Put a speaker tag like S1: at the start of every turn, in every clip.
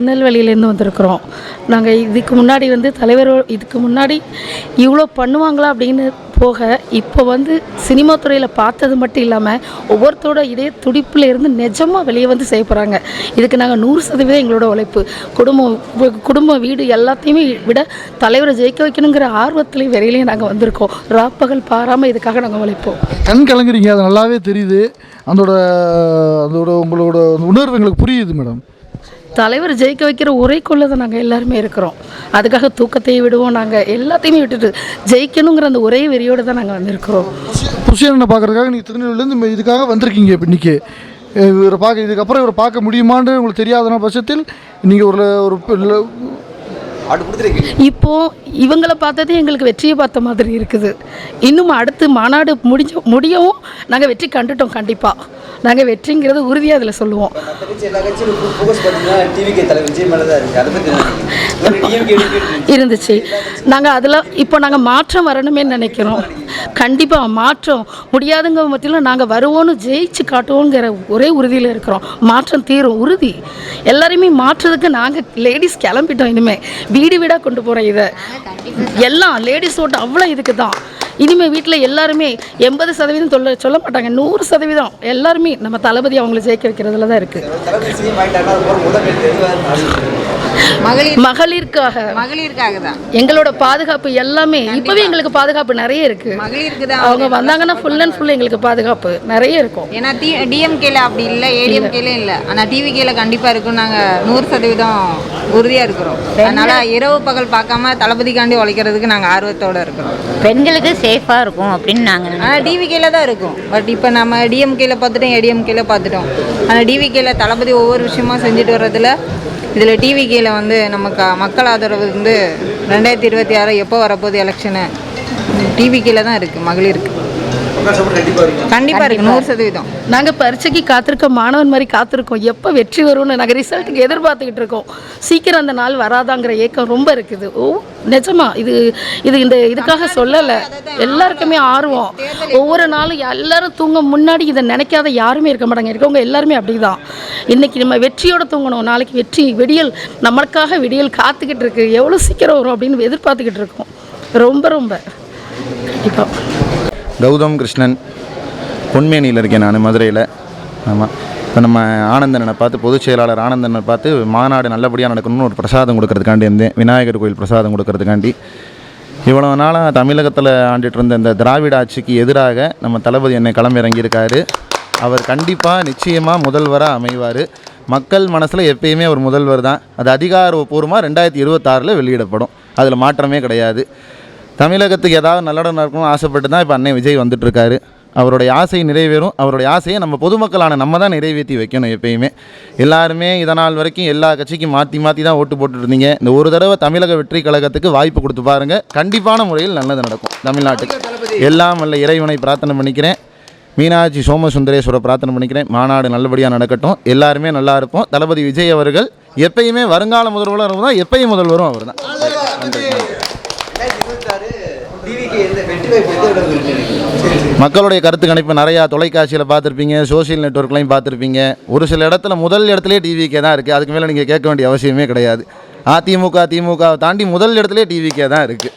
S1: திருநெல்வேலியிலேருந்து வந்திருக்கிறோம். நாங்கள் இதுக்கு முன்னாடி வந்து தலைவர் இதுக்கு முன்னாடி இவ்வளோ பண்ணுவாங்களா அப்படின்னு போக இப்போ வந்து சினிமா துறையில் பார்த்தது மட்டும் இல்லாமல் ஒவ்வொருத்தரோட இதே துடிப்பில் இருந்து நிஜமாக வெளியே வந்து செய்ய போகிறாங்க இதுக்கு நாங்கள் நூறு சதவீதம் எங்களோட உழைப்பு. குடும்பம் குடும்பம் வீடு எல்லாத்தையுமே விட தலைவரை ஜெயிக்க வைக்கணுங்கிற ஆர்வத்திலையும் விரையிலையும் நாங்கள் வந்திருக்கோம். ராப்பகல் பாராமல் இதுக்காக நாங்கள் உழைப்போம்.
S2: கண் கலங்குறீங்க அது நல்லாவே தெரியுது. அதோட அதோட உங்களோட உணர்வு எங்களுக்கு புரியுது மேடம்.
S1: தலைவர் ஜெயிக்க வைக்கிற உரைக்குள்ளே தான் நாங்கள் எல்லாருமே இருக்கிறோம். அதுக்காக தூக்கத்தையும் விடுவோம். நாங்கள் எல்லாத்தையுமே விட்டுட்டு ஜெயிக்கணுங்கிற அந்த ஒரே வெறியோடு தான் நாங்கள் வந்திருக்கிறோம்.
S2: புருஷனை பார்க்கறதுக்காக நீங்கள் திருநெல்வேலியிலேருந்து இதுக்காக வந்திருக்கீங்க இப்போ இன்றைக்கி இவரை பார்க்க இதுக்கப்புறம் இவரை பார்க்க முடியுமான்னு உங்களுக்கு தெரியாதன பட்சத்தில் நீங்கள் ஒரு ஒரு
S1: இப்போ இவங்கள பார்த்ததே எங்களுக்கு வெற்றியை பார்த்த மாதிரி இருக்குது. இன்னும் அடுத்து மாநாடு முடிஞ்ச முடியவும் நாங்கள் வெற்றி கண்டுட்டோம் கண்டிப்பாக நாங்கள் வெற்றிங்கிறது உறுதியாக அதில் சொல்லுவோம். இருந்துச்சு. நாங்கள் அதில் இப்போ நாங்கள் மாற்றம் வரணுமே நினைக்கிறோம். கண்டிப்பாக மாற்றம் முடியாதுங்க மத்தியில் நாங்கள் வருவோன்னு ஜெயிச்சு காட்டுவோங்கிற ஒரே உறுதியில் இருக்கிறோம். மாற்றம் தீரும். உறுதி. எல்லாரையுமே மாற்றுறதுக்கு நாங்கள் லேடிஸ் கிளம்பிட்டோம் இனிமேல் வீடு வீடாக கொண்டு போகிறோம் இதை. எல்லாம் லேடிஸ் ஓட்டு அவ்வளோ இதுக்கு தான் இனிமேல் வீட்டில் எல்லாருமே எண்பது சதவீதம் சொல்ல சொல்ல மாட்டாங்க. நூறு சதவீதம். எல்லாருமே நம்ம தளபதி அவங்கள ஜெயிக்க வைக்கிறதுல தான் இருக்குது
S3: மகளிர்
S1: மகளிருக்காக.
S3: மகளிருக்காக தான்
S1: எங்களோட பாதுகாப்பு எல்லாமே இப்போவே எங்களுக்கு பாதுகாப்பு நிறைய இருக்குது
S3: மகளிருக்கு தான்
S1: அவங்க வந்தாங்கன்னா ஃபுல் அண்ட் ஃபுல் எங்களுக்கு பாதுகாப்பு நிறைய இருக்கும்.
S3: ஏன்னா டி டிஎம்கேல அப்படி இல்லை ஏடிஎம்கேல இல்லை. ஆனால் டிவிகேல கண்டிப்பாக இருக்கும். நாங்கள் நூறு சதவீதம் உறுதியாக இருக்கிறோம். அதனால இரவு பகல் பார்க்காம தளபதிக்காண்டி உழைக்கிறதுக்கு நாங்கள் ஆர்வத்தோட இருக்கிறோம்.
S4: பெண்களுக்கு சேஃபாக இருக்கும் அப்படின்னு நாங்கள்
S3: ஆனால் டிவிகேல தான் இருக்கும். பட் இப்போ நம்ம டிஎம்கேல பார்த்துட்டோம் ஏடிஎம்கேல பார்த்துட்டோம். ஆனால் டிவிகேல தளபதி ஒவ்வொரு விஷயமா செஞ்சுட்டு வர்றதுல இதில் டிவிகேல வந்து நமக்கு மக்கள் ஆதரவு வந்து ரெண்டாயிரத்தி இருபத்தி ஆறு எப்போ வரப்போகுது எலெக்ஷனு டிவிகேல தான் இருக்குது மகளிருக்கு.
S5: கண்டிப்பாக
S3: இருக்குது நூறு சதவீதம்.
S1: நாங்கள் பரீட்சைக்கு காத்திருக்க மாணவன் மாதிரி காத்திருக்கோம். எப்போ வெற்றி வரும்னு நாங்கள் ரிசல்ட்டுக்கு எதிர்பார்த்துக்கிட்டு இருக்கோம். சீக்கிரம் அந்த நாள் வராதாங்கிற ஏக்கம் ரொம்ப இருக்குது. ஓ நிஜமா இது இது இந்த இதுக்காக சொல்லலை. எல்லாருக்குமே ஆர்வம். ஒவ்வொரு நாளும் எல்லாரும் தூங்க முன்னாடி இதை நினைக்காத யாருமே இருக்க மாட்டாங்க. இருக்கவங்க எல்லாருமே அப்படிதான். இன்னைக்கு நம்ம வெற்றியோட தூங்கணும். நாளைக்கு வெற்றி விடியல் நம்மளுக்காக விடியல் காத்துக்கிட்டு இருக்கு. எவ்வளோ சீக்கிரம் வரும் அப்படின்னு எதிர்பார்த்துக்கிட்டு இருக்கோம். ரொம்ப ரொம்ப. கண்டிப்பாக
S6: கௌதம் கிருஷ்ணன் பொன்மேனியில் இருக்கேன் நான் மதுரையில். ஆமாம் இப்போ நம்ம ஆனந்தனை பார்த்து பொதுச் செயலாளர் ஆனந்தனை பார்த்து மாநாடு நல்லபடியாக நடக்கணும்னு ஒரு பிரசாதம் கொடுக்கறதுக்காண்டி இருந்தேன். விநாயகர் கோயில் பிரசாதம் கொடுக்கறதுக்காண்டி. இவ்வளோ நாளாக தமிழகத்தில் ஆண்டுட்டு இருந்த இந்த திராவிட ஆட்சிக்கு எதிராக நம்ம தளபதி என்னை களமிறங்கியிருக்காரு. அவர் கண்டிப்பாக நிச்சயமாக முதல்வராக அமைவார். மக்கள் மனசில் எப்பயுமே ஒரு முதல்வர் தான். அது அதிகாரப்பூர்வமாக ரெண்டாயிரத்தி இருபத்தாறில் வெளியிடப்படும். அதில் மாற்றமே கிடையாது. தமிழகத்துக்கு ஏதாவது நல்லடம் நடக்கணும்னு ஆசைப்பட்டு தான் இப்போ அன்னை விஜய் வந்துட்டுருக்காரு. அவருடைய ஆசை நிறைவேறும். அவருடைய ஆசையை நம்ம பொதுமக்களான நம்ம தான் நிறைவேற்றி வைக்கணும் எப்பயுமே. எல்லாருமே இதனால் வரைக்கும் எல்லா கட்சிக்கும் மாற்றி மாற்றி தான் ஓட்டு போட்டுருந்தீங்க இந்த ஒரு தடவை தமிழக வெற்றி கழகத்துக்கு வாய்ப்பு கொடுத்து பாருங்கள் கண்டிப்பான முறையில் நல்லது நடக்கும். தமிழ்நாட்டுக்கு. எல்லாம் நல்ல இறைவனை பிரார்த்தனை பண்ணிக்கிறேன். மீனாட்சி சோமசுந்தரேஸ்வரை பிரார்த்தனை பண்ணிக்கிறேன். மாநாடு நல்லபடியாக நடக்கட்டும். எல்லாருமே நல்லா இருப்போம். தளபதி விஜய் அவர்கள் எப்பயுமே வருங்கால முதல்வரும் தான் எப்பயும் முதல்வரும் அவர் தான்
S5: ரெண்டாயிரத்தி இருபத்தாறு டிவிகே எந்த வெற்றி வாய்ப்பு எந்த இடம் இருக்கு
S6: மக்களுடைய கருத்து கணிப்பு நிறையா தொலைக்காட்சியில் பார்த்துருப்பீங்க சோஷியல் நெட்ஒர்க்லையும் பார்த்துருப்பீங்க. ஒரு சில இடத்துல முதல் இடத்துலேயே டிவிக்கே தான் இருக்குது அதுக்கு மேலே நீங்கள் கேட்க வேண்டிய அவசியமே கிடையாது. அதிமுக திமுக தாண்டி முதல் இடத்துலேயே டிவிக்கே தான் இருக்குது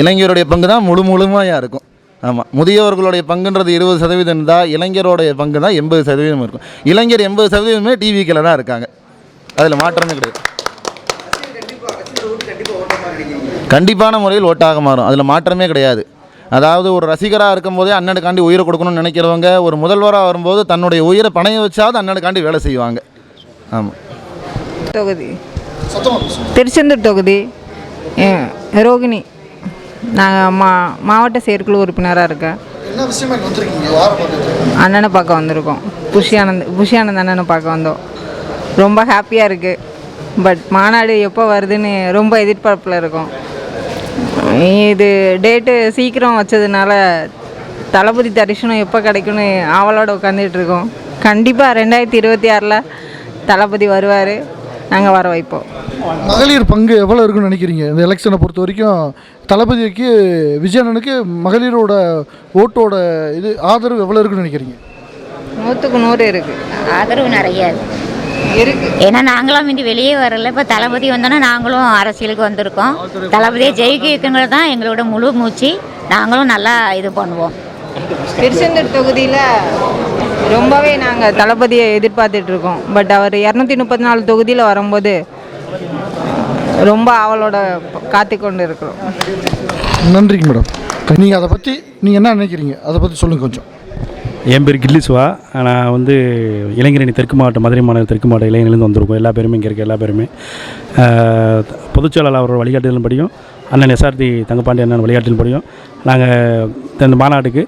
S6: இளைஞருடைய பங்கு தான் முழு முழுமையாக இருக்கும். ஆமாம் முதியவர்களுடைய பங்குன்றது இருபது சதவீதம் இருந்தால் இளைஞருடைய பங்கு தான் எண்பது சதவீதம் இருக்கும். இளைஞர் எண்பது சதவீதமே டிவிக்கில் தான் இருக்காங்க. அதில் மாற்றமே கிடையாது. கண்டிப்பான முறையில் ஓட்டாக மாறும். அதில் மாற்றமே கிடையாது. அதாவது ஒரு ரசிகராக இருக்கும்போதே அண்ணனுக்காண்டி உயிரை கொடுக்கணும்னு நினைக்கிறவங்க ஒரு முதல்வராக வரும்போது தன்னுடைய உயிரை பணைய வச்சாவது அண்ணனுக்காண்டி வேலை செய்வாங்க. ஆமாம்
S3: தொகுதி. திருச்செந்தூர் தொகுதி. ரோகிணி. நாங்கள் மா மாவட்ட செயற்குழு உறுப்பினராக இருக்கேன்
S2: என்ன விஷயமா இங்க வந்திருக்கீங்க? யாரை பார்த்துட்டு
S3: அண்ணனை பார்க்க வந்திருக்கோம். புஷியானந்த் புஷியானந்த் அண்ணனை பார்க்க வந்தோம். ரொம்ப ஹாப்பியாக இருக்குது பட் மாநாடு எப்போ வருதுன்னு ரொம்ப எதிர்பார்ப்பில் இருக்கோம். இது டேட்டு சீக்கிரம் வச்சதுனால தளபதி தரிசனம் எப்போ கிடைக்கும்னு ஆவலோட உட்காந்துட்டு இருக்கோம். கண்டிப்பாக ரெண்டாயிரத்தி இருபத்தி ஆறில் தளபதி வருவார். நாங்கள் வர வைப்போம்.
S2: மகளிர் பங்கு எவ்வளோ இருக்குன்னு நினைக்கிறீங்க? இந்த எலெக்ஷனை பொறுத்த வரைக்கும் தளபதிக்கு விஜயண்ணனுக்கு மகளிரோட ஓட்டோட இது ஆதரவு எவ்வளோ இருக்குன்னு நினைக்கிறீங்க?
S3: நூற்றுக்கு நூறு இருக்குது
S4: ஆதரவு நிறைய. இருக்கு.
S3: இருக்கு.
S4: ஏன்னா நாங்களாம் முந்தி வெளியே வரல. இப்போ தளபதி வந்தோன்னா நாங்களும் அரசியலுக்கு வந்திருக்கோம். தளபதியை ஜெயிக்க வைக்கங்கிறது தான் எங்களோட முழு மூச்சு. நாங்களும் நல்லா இது பண்ணுவோம்.
S3: திருச்செந்தூர் தொகுதியில் ரொம்பவே நாங்கள் தளபதியை எதிர்பார்த்துட்டு இருக்கோம். பட் அவர் இரநூத்தி முப்பத்தி நாலு தொகுதியில் வரும்போது ரொம்ப அவளோட காத்து கொண்டு இருக்கிறோம்.
S2: நன்றிங்க மேடம். நீங்கள் அதை பற்றி நீங்கள் என்ன நினைக்கிறீங்க? அதை பற்றி சொல்லுங்கள் கொஞ்சம்.
S7: என் பேர் கில்லிஸ்வா நான் வந்து இளைஞரணி தெற்கு மாவட்டம் மதுரை மாநகர் தெற்கு மாவட்ட இளைஞர்லேருந்து வந்திருக்கோம். எல்லா பேருமே இங்கே இருக்க எல்லா பேருமே. பொதுச்செயலாளர் அவரோட வழிகாட்டுதல் படியும். அண்ணன் எஸ்ஆர்டி தங்கப்பாண்டி அண்ணன் வழிகாட்டுதல் படியும். நாங்கள் இந்த மாநாட்டுக்கு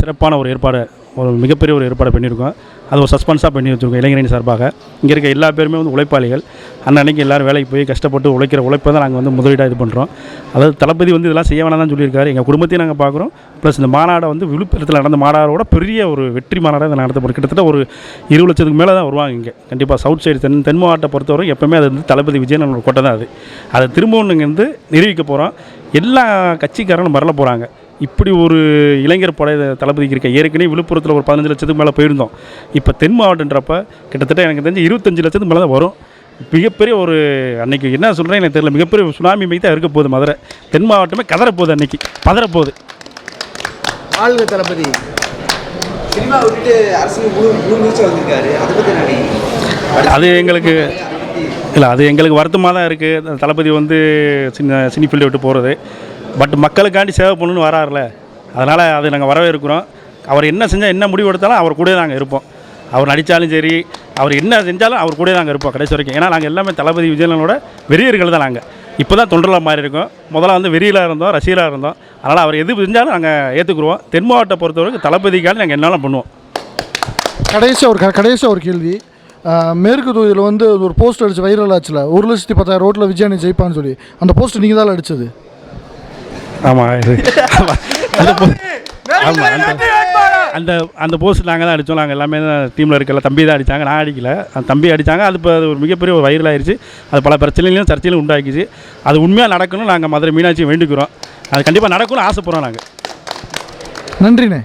S7: சிறப்பான ஒரு ஏற்பாடு ஒரு மிகப்பெரிய ஒரு ஏற்பாடு பண்ணியிருக்கோம். அது ஒரு சஸ்பென்ஸாக பண்ணி வச்சுருக்கோம் இளைஞரணி சார்பாக. இங்கே இருக்க எல்லா பேருமே வந்து உழைப்பாளிகள். அன்னன்னைக்கு எல்லாரும் வேலைக்கு போய் கஷ்டப்பட்டு உழைக்கிற உழைப்பை தான் நாங்கள் வந்து முதலீடாக இது பண்ணுறோம் அதாவது தளபதி வந்து இதெல்லாம் செய்ய வேணாம் தான் சொல்லியிருக்காரு. எங்கள் குடும்பத்தையும் நாங்கள் பார்க்குறோம் ப்ளஸ் இந்த மாநாடை வந்து விழுப்புரத்தில் நடந்த மாநாடோட பெரிய ஒரு வெற்றி மாநாடாக இதை நடத்தப்படும் கிட்டத்தட்ட ஒரு இருபது லட்சத்துக்கு மேலே தான் வருவாங்க இங்கே. கண்டிப்பாக சவுத் சைடு தென் தென் மாவட்டத்தை பொறுத்தவரை எப்போவுமே அது வந்து தளபதி விஜயன் நம்மளோட கோட்டை தான் அது. அதை திரும்பவும் இங்கே வந்து நிரூபிக்க போகிறோம் எல்லா கட்சிக்காரனும் வரல போகிறாங்க இப்படி ஒரு இளைஞர் படை தளபதிக்கு இருக்க ஏற்கனவே விழுப்புரத்தில் ஒரு பதினஞ்சு லட்சத்துக்கு மேலே போயிருந்தோம். இப்போ தென் மாவட்டன்றப்ப கிட்டத்தட்ட எனக்கு தெரிஞ்சு இருபத்தஞ்சு லட்சத்துக்கு மேலே தான் வரும். மிகப்பெரிய ஒரு அன்னைக்கு என்ன சொல்கிறேன் எனக்கு தெரியல. மிகப்பெரிய சுனாமி மைத்தான் இருக்க போகுது மதுரை. தென் மாவட்டமே கதற போகுது அன்னைக்கு. பதற போகுது
S5: வாழ்க தளபதி சினிமா விட்டுட்டு அரசியல் முழு முழு மூச்சு வந்திருக்காரு அதை பற்றி நான்
S7: அது எங்களுக்கு இல்லை அது எங்களுக்கு வருத்தமாக தான் இருக்குது தளபதி வந்து சின்ன சினி ஃபீல்டை விட்டு போகிறது பட் மக்களுக்காண்டி சேவை பண்ணணும்னு வராருல. அதனால் அது நாங்கள் வரவேற்கிறோம். அவர் என்ன செஞ்சால் என்ன முடிவு எடுத்தாலும் அவர் கூட நாங்கள் இருப்போம். அவர் நடித்தாலும் சரி அவர் என்ன செஞ்சாலும் அவர் கூட நாங்கள் இருப்போம் கடைசி வரைக்கும். ஏன்னா நாங்கள் எல்லாமே தளபதி விஜயனோட வெறியர்கள் தான் நாங்கள் இப்போ தான் தொண்டலாக மாறி இருக்கோம். முதல்ல வந்து வெறியிலாக இருந்தோம் ரசிகராக இருந்தோம். அதனால் அவர் எது செஞ்சாலும் நாங்கள் ஏற்றுக்குருவோம் தென் மாவட்டத்தை பொறுத்தவரைக்கும் தளபதிக்காண்டி நாங்கள் என்னாலும் பண்ணுவோம்.
S2: கடைசியாக ஒரு க- கடைசியாக ஒரு கேள்வி. மேற்கு தொகுதியில் வந்து ஒரு போஸ்ட் அடிச்சு வைரல் ஆச்சுல. ஒரு லட்சத்தி பத்தாயிரம் ரோட்டில் விஜயானி ஜெயிப்பான்னு சொல்லி. அந்த போஸ்ட் நீங்கள் தான் அடிச்சது.
S7: ஆமாம் அந்த அந்த அந்த அந்த போஸ்ட் நாங்கள் தான் அடித்தோம் நாங்கள் எல்லாமே தான் டீமில் இருக்கல. தம்பி தான் அடித்தாங்க நான் அடிக்கல. அந்த தம்பி அடித்தாங்க அது இப்போ அது ஒரு மிகப்பெரிய ஒரு வைரல் ஆயிருச்சு. அது பல பிரச்சனைகளையும் சர்ச்சையிலும் உண்டாக்கிச்சு. அது உண்மையாக நடக்கணும் நாங்கள் மதுரை மீனாட்சியை வேண்டிக்கிறோம். அது கண்டிப்பாக நடக்கணும்னு ஆசைப்படுறோம் நாங்கள்
S2: நன்றிண்ணே.